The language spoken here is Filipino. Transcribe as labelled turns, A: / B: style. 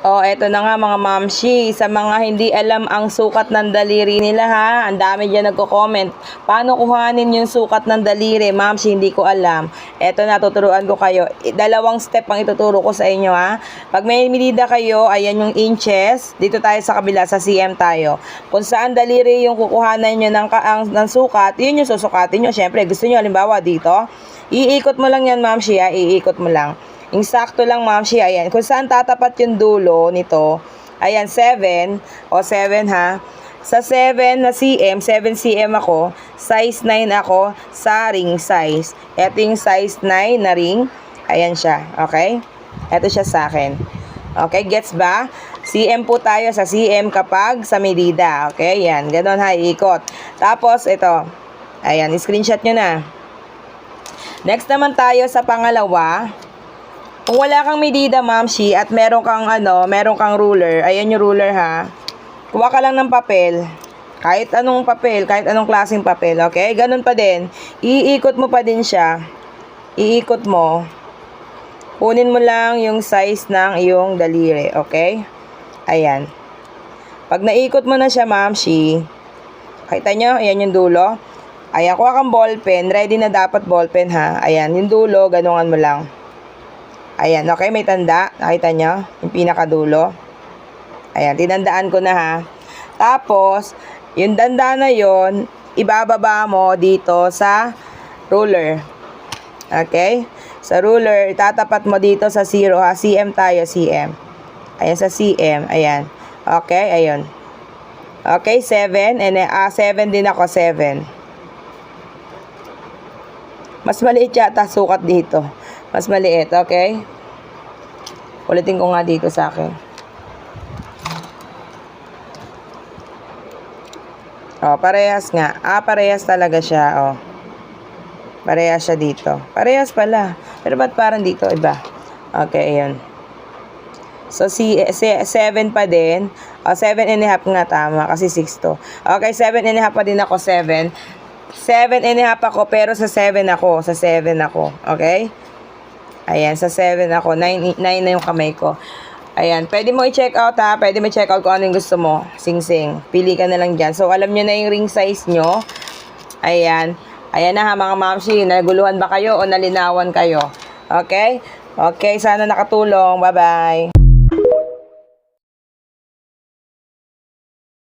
A: Oh, eto na nga mga mamshi. Sa mga hindi alam ang sukat ng daliri nila ha. Ang dami dyan nagko-comment. Paano kuhanin yung sukat ng daliri? Mamshi, hindi ko alam. Eto na, tuturuan ko kayo. Dalawang step ang ituturo ko sa inyo ha. Pag may medida kayo, ayan yung inches. Dito tayo sa kabila, sa cm tayo. Kung saan daliri yung kukuhanan nyo ng, ang, ng sukat, yun yung susukatin nyo. Siyempre, gusto nyo, halimbawa dito. Iikot mo lang yan, mamshi ha. Iikot mo lang. Yung sakto lang, ma'am, siya, ayan. Kung saan tatapat yung dulo nito, ayan, 7, o 7 ha. Sa 7 na cm, 7 cm ako, size 9 ako sa ring size. Ito yung size 9 na ring. Ayan siya, okay? Ito siya sa akin. Okay, gets ba? CM po tayo sa CM kapag sa medida. Okay, yan. Ganon ha, ikot. Tapos, ito. Ayan, screenshot nyo na. Next naman tayo sa pangalawa. Kung wala kang medida, mamshi, at meron kang ano, meron kang ruler, ayan yung ruler ha. Kuha ka lang ng papel. Kahit anong papel, kahit anong klaseng papel, okay? Ganun pa din. Iikot mo pa din siya. Iikot mo. Kunin mo lang yung size ng iyong daliri, okay? Ayan. Pag naikot mo na siya, mamshi, Kita nyo, ayan yung dulo. Ayan, kuha kang ballpen. Ready na dapat ballpen ha. Ayan, yung dulo, ganungan mo lang. Ayan, okay, may tanda. Nakita nyo? Yung pinakadulo. Ayan, tinandaan ko na ha. Tapos, yung danda na yon ibababa mo dito sa ruler. Okay? Sa ruler, itatapat mo dito sa 0 ha. CM tayo, CM. Ayan, sa CM. Ayan. Okay, ayun. Okay, 7. And ah, 7 din ako, 7. Mas maliit yata sukat dito. Mas maliit, okay? Ulitin ko nga dito sa akin. Oh, parehas nga. Ah, parehas talaga siya, oh. Parehas siya dito. Parehas pala. Pero ba't parang dito iba? Okay, ayun. So, si, si 7 pa din. O, 7 and a half nga tama kasi 6 to. Okay, 7 and a half pa din ako, 7. 7 and a half ako, pero sa 7 ako. Sa 7 ako. Okay? Ayan, sa 7 ako. 9, 9 na yung kamay ko. Ayan, pwede mo i-check out ha. Pwede mo i-check out kung ano yung gusto mo. Sing-sing. Pili ka na lang dyan. So, alam nyo na yung ring size nyo. Ayan. Ayan na ha mga mamsi. Naguluhan ba kayo o nalinawan kayo? Okay? Okay, sana nakatulong. Bye-bye.